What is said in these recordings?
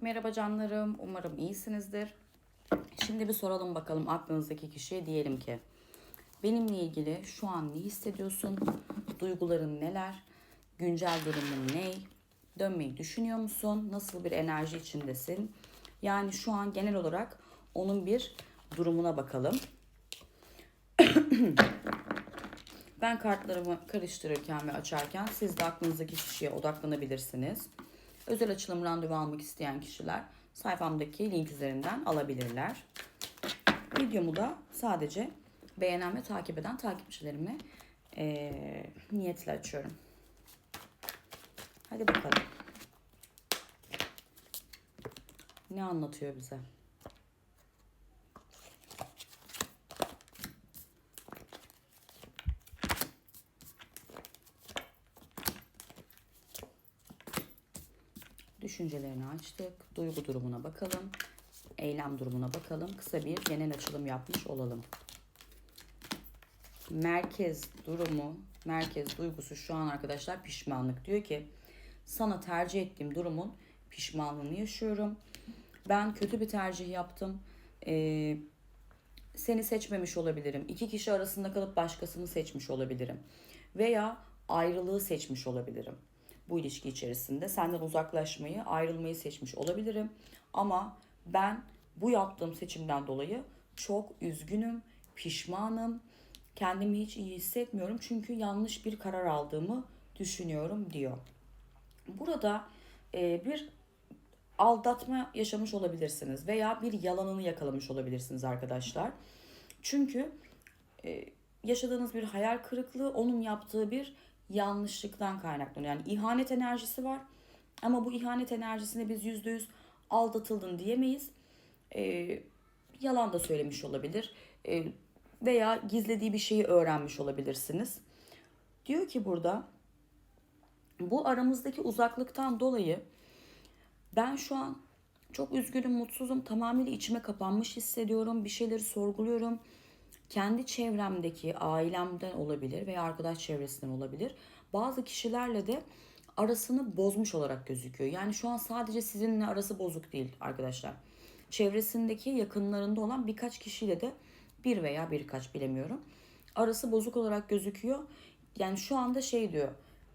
Merhaba canlarım. Umarım iyisinizdir. Şimdi bir soralım bakalım aklınızdaki kişiye diyelim ki benimle ilgili şu an ne hissediyorsun? Duyguların neler? Güncel durumun ne? Dönmeyi düşünüyor musun? Nasıl bir enerji içindesin? Yani şu an genel olarak onun bir durumuna bakalım. Ben kartlarımı karıştırırken ve açarken siz de aklınızdaki kişiye odaklanabilirsiniz. Özel açılım randevu almak isteyen kişiler sayfamdaki link üzerinden alabilirler. Videomu da sadece beğenen ve takip eden takipçilerime eee, niyetle açıyorum. Hadi bakalım. Ne anlatıyor bize? Düşüncelerini açtık. Duygu durumuna bakalım. Eylem durumuna bakalım. Kısa bir genel açılım yapmış olalım. Merkez durumu, merkez duygusu şu an arkadaşlar pişmanlık. Diyor ki sana tercih ettiğim durumun pişmanlığını yaşıyorum. Ben kötü bir tercih yaptım. Ee, seni seçmemiş olabilirim. İki kişi arasında kalıp başkasını seçmiş olabilirim. Veya ayrılığı seçmiş olabilirim. Bu ilişki içerisinde senden uzaklaşmayı, ayrılmayı seçmiş olabilirim. Ama ben bu yaptığım seçimden dolayı çok üzgünüm, pişmanım. Kendimi hiç iyi hissetmiyorum çünkü yanlış bir karar aldığımı düşünüyorum diyor. Burada e, bir aldatma yaşamış olabilirsiniz veya bir yalanını yakalamış olabilirsiniz arkadaşlar. Çünkü e, yaşadığınız bir hayal kırıklığı onun yaptığı bir yanlışlıktan kaynaklanıyor. Yani ihanet enerjisi var ama bu ihanet enerjisine biz yüzde yüz aldatıldın diyemeyiz. E, yalan da söylemiş olabilir E, veya gizlediği bir şeyi öğrenmiş olabilirsiniz. Diyor ki burada bu aramızdaki uzaklıktan dolayı ben şu an çok üzgünüm, mutsuzum. Tamamıyla içime kapanmış hissediyorum. Bir şeyleri sorguluyorum. Kendi çevremdeki, ailemden olabilir veya arkadaş çevresinden olabilir. Bazı kişilerle de arasını bozmuş olarak gözüküyor. Yani şu an sadece sizinle arası bozuk değil arkadaşlar. Çevresindeki yakınlarında olan birkaç kişiyle de bir veya birkaç bilemiyorum. Arası bozuk olarak gözüküyor. Yani şu anda şey diyor.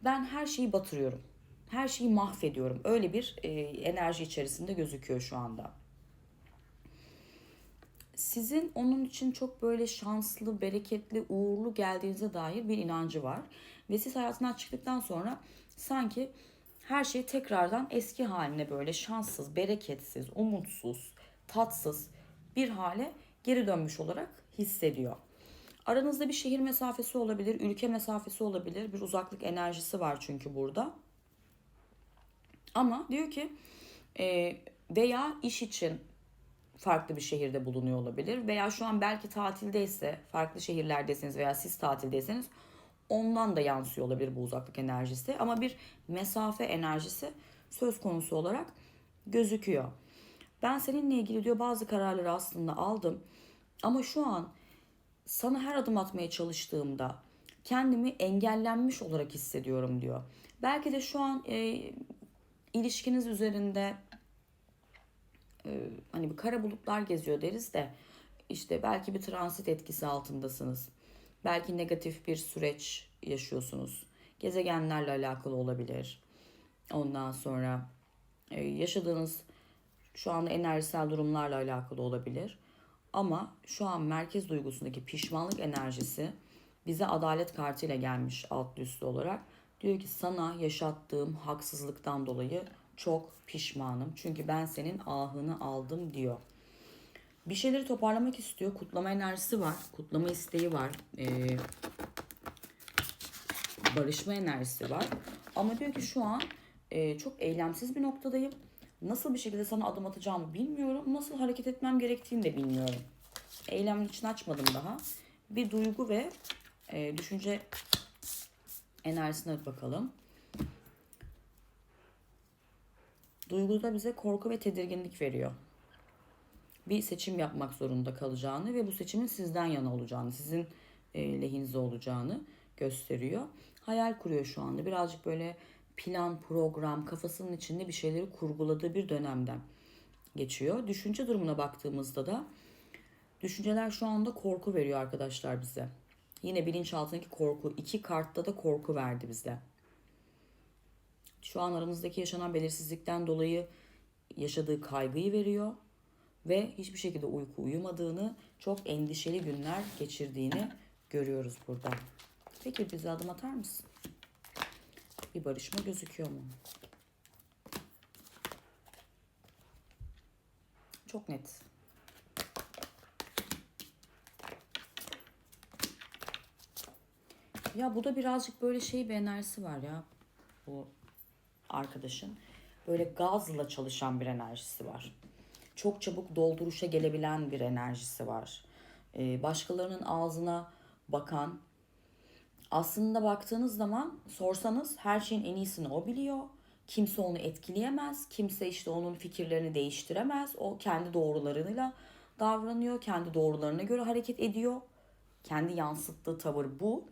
Ben her şeyi batırıyorum. Her şeyi mahvediyorum. Öyle bir e, enerji içerisinde gözüküyor şu anda. Sizin onun için çok böyle şanslı, bereketli, uğurlu geldiğinize dair bir inancı var. Ve siz hayatından çıktıktan sonra sanki her şey tekrardan eski haline böyle şanssız, bereketsiz, umutsuz, tatsız bir hale geri dönmüş olarak hissediyor. Aranızda bir şehir mesafesi olabilir, ülke mesafesi olabilir. Bir uzaklık enerjisi var çünkü burada. Ama diyor ki e, veya iş için farklı bir şehirde bulunuyor olabilir. Veya şu an belki tatildeyse, farklı şehirlerdesiniz veya siz tatildeyseniz ondan da yansıyor olabilir bu uzaklık enerjisi. Ama bir mesafe enerjisi söz konusu olarak gözüküyor. Ben seninle ilgili diyor bazı kararları aslında aldım. Ama şu an sana her adım atmaya çalıştığımda kendimi engellenmiş olarak hissediyorum diyor. Belki de şu an e, ilişkiniz üzerinde hani bir kara bulutlar geziyor deriz de işte belki bir transit etkisi altındasınız. Belki negatif bir süreç yaşıyorsunuz. Gezegenlerle alakalı olabilir. Ondan sonra e, yaşadığınız şu anda enerjisel durumlarla alakalı olabilir. Ama şu an merkez duygusundaki pişmanlık enerjisi bize adalet kartıyla gelmiş alt üstü olarak. Diyor ki sana yaşattığım haksızlıktan dolayı çok pişmanım. Çünkü ben senin ahını aldım diyor. Bir şeyleri toparlamak istiyor. Kutlama enerjisi var. Kutlama isteği var. Ee, barışma enerjisi var. Ama diyor ki şu an e, çok eylemsiz bir noktadayım. Nasıl bir şekilde sana adım atacağımı bilmiyorum. Nasıl hareket etmem gerektiğini de bilmiyorum. Eylemin için açmadım daha. Bir duygu ve e, düşünce enerjisine bakalım. Duygu da bize korku ve tedirginlik veriyor. Bir seçim yapmak zorunda kalacağını ve bu seçimin sizden yana olacağını, sizin e, lehinize olacağını gösteriyor. Hayal kuruyor şu anda. Birazcık böyle plan, program, kafasının içinde bir şeyleri kurguladığı bir dönemden geçiyor. Düşünce durumuna baktığımızda da düşünceler şu anda korku veriyor arkadaşlar bize. Yine bilinçaltındaki korku. iki kartta da korku verdi bize. Şu an aramızdaki yaşanan belirsizlikten dolayı yaşadığı kaygıyı veriyor ve hiçbir şekilde uyku uyumadığını, çok endişeli günler geçirdiğini görüyoruz burada. Peki bize adım atar mısın? Bir barışma gözüküyor mu? Çok net. Ya bu da birazcık böyle şey bir enerjisi var ya bu arkadaşın. Böyle gazla çalışan bir enerjisi var. Çok çabuk dolduruşa gelebilen bir enerjisi var. Ee, başkalarının ağzına bakan, aslında baktığınız zaman sorsanız her şeyin en iyisini o biliyor. Kimse onu etkileyemez. Kimse işte onun fikirlerini değiştiremez. O kendi doğrularıyla davranıyor. Kendi doğrularına göre hareket ediyor. Kendi yansıttığı tavır bu.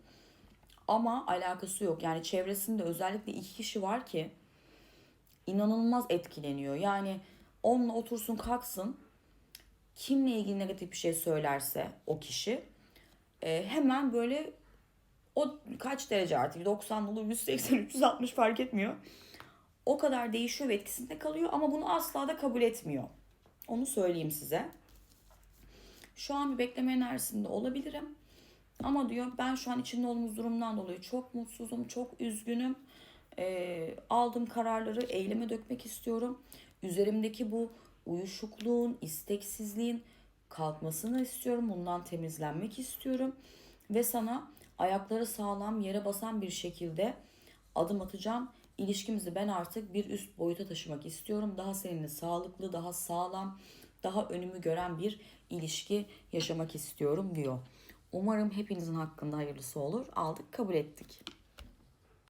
Ama alakası yok. Yani çevresinde özellikle iki kişi var ki inanılmaz etkileniyor. Yani onunla otursun kalksın kimle ilgili negatif bir şey söylerse o kişi e, hemen böyle o kaç derece artık 90 olur 180 360 fark etmiyor. O kadar değişiyor ve etkisinde kalıyor ama bunu asla da kabul etmiyor. Onu söyleyeyim size. Şu an bir bekleme enerjisinde olabilirim. Ama diyor ben şu an içinde olduğumuz durumdan dolayı çok mutsuzum, çok üzgünüm. Ee, aldığım kararları eyleme dökmek istiyorum. Üzerimdeki bu uyuşukluğun, isteksizliğin kalkmasını istiyorum. Bundan temizlenmek istiyorum. Ve sana ayakları sağlam yere basan bir şekilde adım atacağım. İlişkimizi ben artık bir üst boyuta taşımak istiyorum. Daha seninle sağlıklı, daha sağlam, daha önümü gören bir ilişki yaşamak istiyorum diyor. Umarım hepinizin hakkında hayırlısı olur. Aldık, kabul ettik.